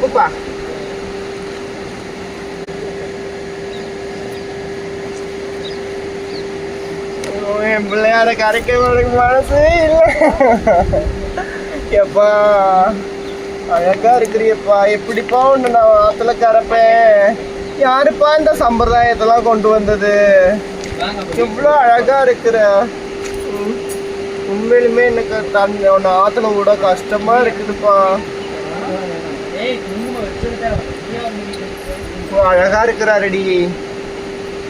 உப்புப்பா என் பிள்ளையார கரைக்க எனக்கு மனசே இல்லை எப்பா அழகா இருக்கிறியப்பா எப்படிப்பா ஒன்று நான் ஆத்துல கரைப்பேன் யாருப்பா இந்த சம்பிரதாயத்தெல்லாம் கொண்டு வந்தது எவ்வளோ அழகா இருக்கிற உண்மையிலுமே எனக்கு தண்ணி ஒன்று ஆத்துல விட கஷ்டமா இருக்குதுப்பா அழகா இருக்கிறாருடி.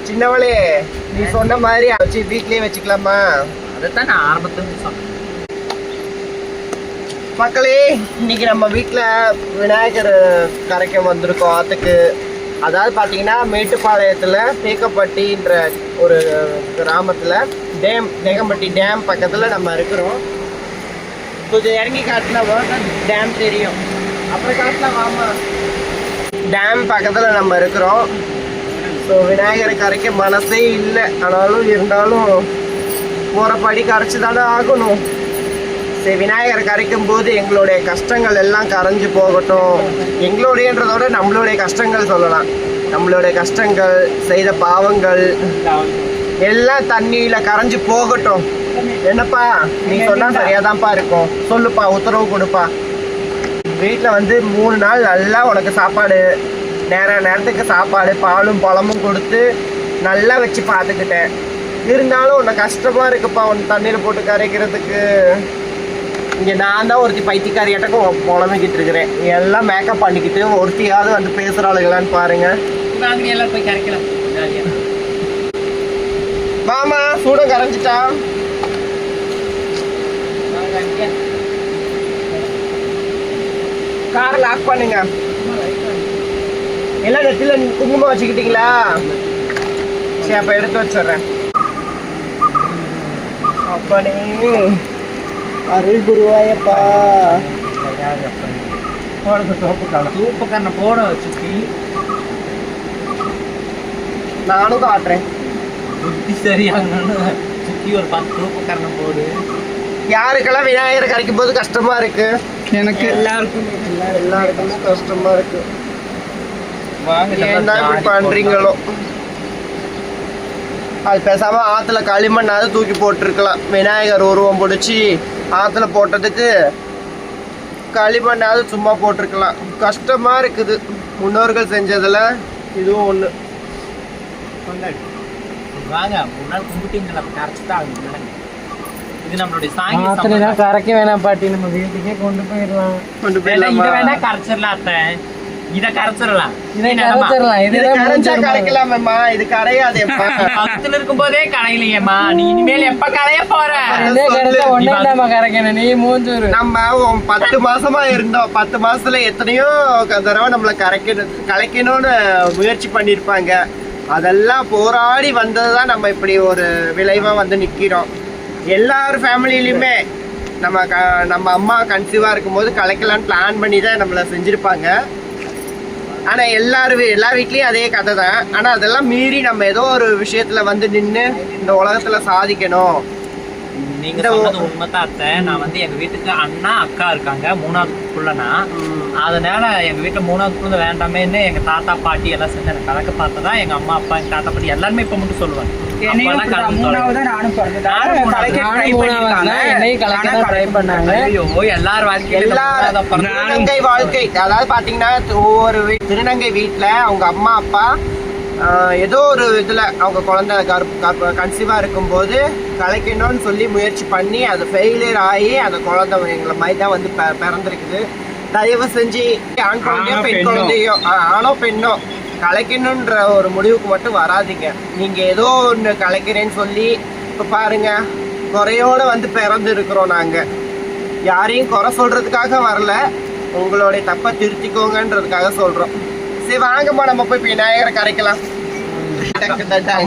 சின்னவளே நீ சொன்ன மாதிரி வச்சு வீட்லயே வச்சுக்கலாமா? அதைத்தான் நான் ஆரம்பத்துல சொன்னேன் மக்களே இன்னைக்கு நம்ம வீட்டில் விநாயகர் கரைக்க வந்திருக்கோம் ஆற்றுக்கு அதாவது பார்த்தீங்கன்னா மேட்டுப்பாளையத்தில் தேக்கப்பட்டின்ற ஒரு கிராமத்தில் டேம் தேக்கம்பட்டி டேம் பக்கத்தில் நம்ம இருக்கிறோம். கொஞ்சம் இறங்கி காட்டினா டேம் தெரியும். டேம் பக்கத்தில் நம்ம இருக்கிறோம். ஸோ விநாயகரை கரைக்க மனசே இல்லை. ஆனாலும் இருந்தாலும் போகிற படி கரைச்சி தானே ஆகணும். சரி விநாயகரை கரைக்கும் போது எங்களுடைய கஷ்டங்கள் எல்லாம் கரைஞ்சு போகட்டும். எங்களுடையன்றதோட நம்மளுடைய கஷ்டங்கள் சொல்லலாம். நம்மளுடைய கஷ்டங்கள் செய்த பாவங்கள் எல்லாம் தண்ணியில கரைஞ்சு போகட்டும். என்னப்பா? நீ சொன்னா சரியாதான்ப்பா இருக்கும். சொல்லுப்பா உத்தரவு கொடுப்பா. வீட்டில் வந்து மூணு நாள் நல்லா உனக்கு சாப்பாடு நேர நேரத்துக்கு சாப்பாடு பாலும் பழமும் கொடுத்து நல்லா வச்சு பார்த்துக்கிட்டேன். இருந்தாலும் உன்னை கஷ்டமா இருக்குப்பா உன் தண்ணியில் போட்டு கரைக்கிறதுக்கு. இங்கே நான் தான் ஒருத்தி பைத்தியக்காரியாட்டக்கும் புலம்பிக்கிட்டு இருக்கிறேன். எல்லாம் மேக்கப் பண்ணிக்கிட்டு ஒருத்தியாவது வந்து பேசுகிற ஆளுங்களான்னு பாருங்க வாங்க எல்லாம் போய் கரைக்கலாம். ஜாலியா மாமா சூடம் கரைஞ்சிட்டா. காரை லாக் பண்ணுங்க. எல்லாம் நெத்தில குங்குமம் வச்சுக்கிட்டீங்களா? சரி அப்ப எடுத்து வச்சிடுறேன். அப்பனே அருள் குருவாயப்பா. போடுறது சோப்பு சூப்பு கண்ணை போட சுத்தி நானும் காட்டுறேன். புத்தி சரியாகணும்னு சுத்தி ஒரு பத்து சூப்பு கண்ணை போடு. யாருக்கெல்லாம் விநாயகர் கரைக்கும் போது கஷ்டமா இருக்கு? எனக்கு. எல்லாருக்கும் எல்லாருக்குமே கஷ்டமா இருக்கு. தான் இப்படி பண்றீங்களோ? அது பேசாம ஆத்துல களிமண்ணாவது தூக்கி போட்டிருக்கலாம். விநாயகர் உருவம் பிடிச்சி ஆத்துல போட்டதுக்கு களிமண்ணாவது சும்மா போட்டிருக்கலாம். கஷ்டமா இருக்குது. முன்னோர்கள் செஞ்சதுல இதுவும் ஒண்ணு. வாங்க ஒரு நாள் கும்பிட்டீங்க நம்ம கரைச்சிட்டு ஆகும் நடங்க இது நம்மளுடைய சாங்கி ஆத்துலாம் கரைக்க வேணாம் பாட்டி நம்ம வீட்டுக்கே கொண்டு போயிடலாம். கொண்டு இதை போயிடலாமா? வேணா கரைச்சிடலாம் அத்தை. இதை கரைச்சிடலாம். இதை கரைச்சிடலாம். இது கரைச்சா கரைக்கலாமேம்மா. இது கரையாதேப்பா பக்கத்துல இருக்கும் போதே கரையிலையேம்மா. நீ இனிமேல் எப்ப கரைய போற? இதே ஒன்னே இல்லாம கரைக்கணும். நீ மூஞ்சூரு நம்ம பத்து மாசமா இருந்தோம். பத்து மாசத்துல எத்தனையோ தடவை நம்மளை கரைக்கணும் கலைக்கணும்னு முயற்சி பண்ணியிருப்பாங்க. அதெல்லாம் போராடி வந்தது தான் நம்ம இப்படி ஒரு விளைவா வந்து நிக்கிறோம். எல்லார் ஃபேமிலியிலுமே நம்ம க நம்ம அம்மா கன்சீவாக இருக்கும்போது கலைக்கலான்னு பிளான் பண்ணி தான் நம்மளை செஞ்சுருப்பாங்க. ஆனால் எல்லார் வீ எல்லார் வீட்லேயும் அதே கதை தான் ஆனால் அதெல்லாம் மீறி நம்ம ஏதோ ஒரு விஷயத்தில் வந்து நின்று இந்த உலகத்தில் சாதிக்கணும். நீங்க சொன்னது உண்மைதான் அத்தை. நான் வந்து எங்க வீட்டுக்கு அண்ணா அக்கா இருக்காங்க. மூணாவது புள்ளனா அதனால எங்க வீட்டுல மூணாவது குழந்தை வேண்டாமேன்னு எங்க தாத்தா பாட்டி எல்லாம் சேர்ந்து எனக்கு கலக்க பார்த்ததா எங்க அம்மா அப்பா எங்க தாத்தா பாட்டி எல்லாருமே இப்ப மட்டும் சொல்லுவாங்க. திருநங்கை வாழ்க்கை. அதாவது பாத்தீங்கன்னா ஒவ்வொரு வீ- திருநங்கை வீட்ல அவங்க அம்மா அப்பா ஆஹ், ஏதோ ஒரு இதுல அவங்க குழந்தை கன்சீவா இருக்கும்போது கலைக்கணும்னு சொல்லி முயற்சி பண்ணி அது ஃபெயிலியர் ஆகி அந்த குழந்தை எங்களை மாதிரி தான் வந்து பி- பிறந்திருக்குது. தயவு செஞ்சு ஆண் குழந்தையோ பெண். குழந்தையோ ஆணோ பெண்ணோ? கலைக்கணுன்ற ஒரு முடிவுக்கு மட்டும் வராதீங்க. நீங்க ஏதோ ஒன்று கலைக்கிறேன்னு சொல்லி இப்போ பாருங்க குறையோட வந்து பிறந்து இருக்கிறோம் நாங்க. யாரையும் குறை சொல்றதுக்காக வரல. உங்களுடைய தப்பை திருத்திக்கோங்கன்றதுக்காக சொல்றோம். சரி வாங்கம்மா நம்ம போய் விநாயகரை கரைக்கலாம்.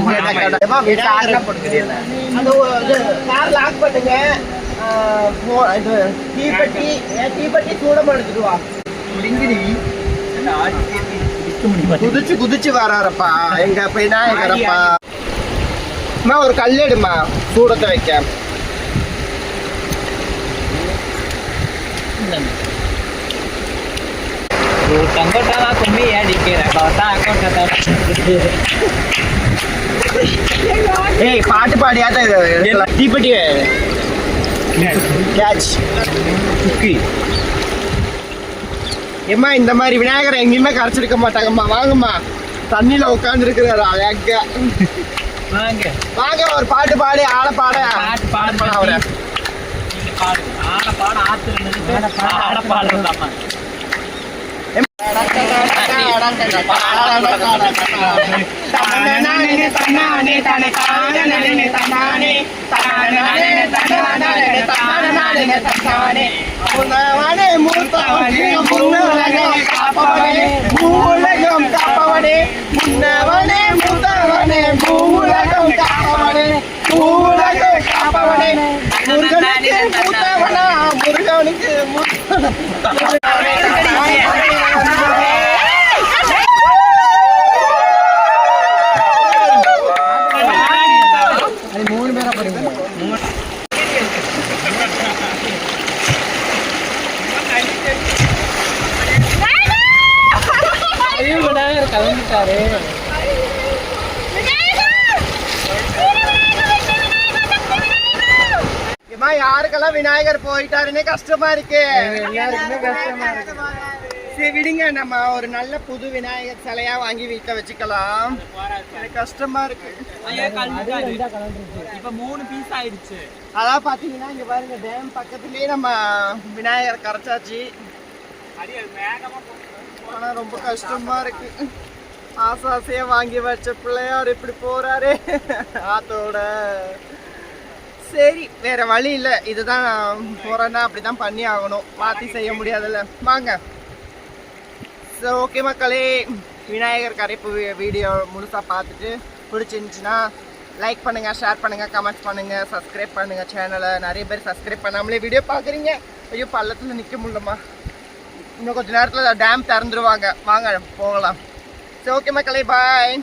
விநாயகரை அந்த ஒ- இது கார் லாக் பண்ணுங்க ஆ, போ- இது தீப்பெட்டி ஏன் தீப்பெட்டி சூடம் எடுத்துட்டு வா குதிச்சு குதிச்சு வராரப்பா. எங்க விநாயகரப்பா அம்மா ஒரு கல் எடுமா சூடத்தை வைக்க. கோட்டா கோட்டத்தை ஏய் பாட்டு பாடியாத தீப்பெட்டி. கேட்ச் குக்கி ஏம்மா இந்த மாதிரி விநாயகரை எங்கேயுமே கரைச்சிருக்க மாட்டாங்கம்மா வாங்கம்மா தண்ணியில உட்கார்ந்து இருக்கிறாரு அழகா வாங்க வாங்க ஒரு பாட்டு பாடி ஆள பாட பாட்டு பாடு பாட அவரை நீங்க பாடுங்க ஆட பாட ஆத்துல ஆட பாடுறதாம்மா முன்னுலகம் முருகனுக்கு அது மூணு பேரா ஏம்மா யாருக்கெல்லாம் விநாயகர் போயிட்டாருன்னே கஷ்டமா இருக்கு எல்லாருக்குமே கஷ்டமா இருக்கு சரி விடுங்க நம்ம ஒரு நல்ல புது விநாயகர் சிலையா வாங்கி வீட்டை வச்சுக்கலாம் கஷ்டமா இருக்கு இப்ப மூணு பீஸ் ஆயிடுச்சு அதான் பாத்தீங்கன்னா இங்க பாருங்க டேம் பக்கத்துலயே நம்ம விநாயகர் கரைச்சாச்சு ஆனா ரொம்ப கஷ்டமா இருக்கு. ஆசை ஆசையா வாங்கி வச்ச பிள்ளையார் இப்படி போறாரு. ஆத்தோட. சரி வேற வழி இல்ல. இதுதான் நான் போறேன்னா அப்படிதான் பண்ணி ஆகணும். பார்த்து செய்ய முடியாதுல்ல. வாங்க. ஸோ ஓகே மக்களே. விநாயகர் கரைப்பு வீடியோ முழுசாக பார்த்துட்டு பிடிச்சிருந்துச்சுன்னா லைக் பண்ணுங்க ஷேர் பண்ணுங்க கமெண்ட்ஸ் பண்ணுங்க சப்ஸ்கிரைப் பண்ணுங்க சேனலை நிறைய பேர் சப்ஸ்கிரைப் பண்ணாமலே வீடியோ பார்க்குறீங்க. ஐயோ பள்ளத்தில் நிற்க முடியலம்மா. இன்னும் கொஞ்ச நேரத்தில் டேம் திறந்துருவாங்க. வாங்க போகலாம். சரி ஓகே மக்களே பாய்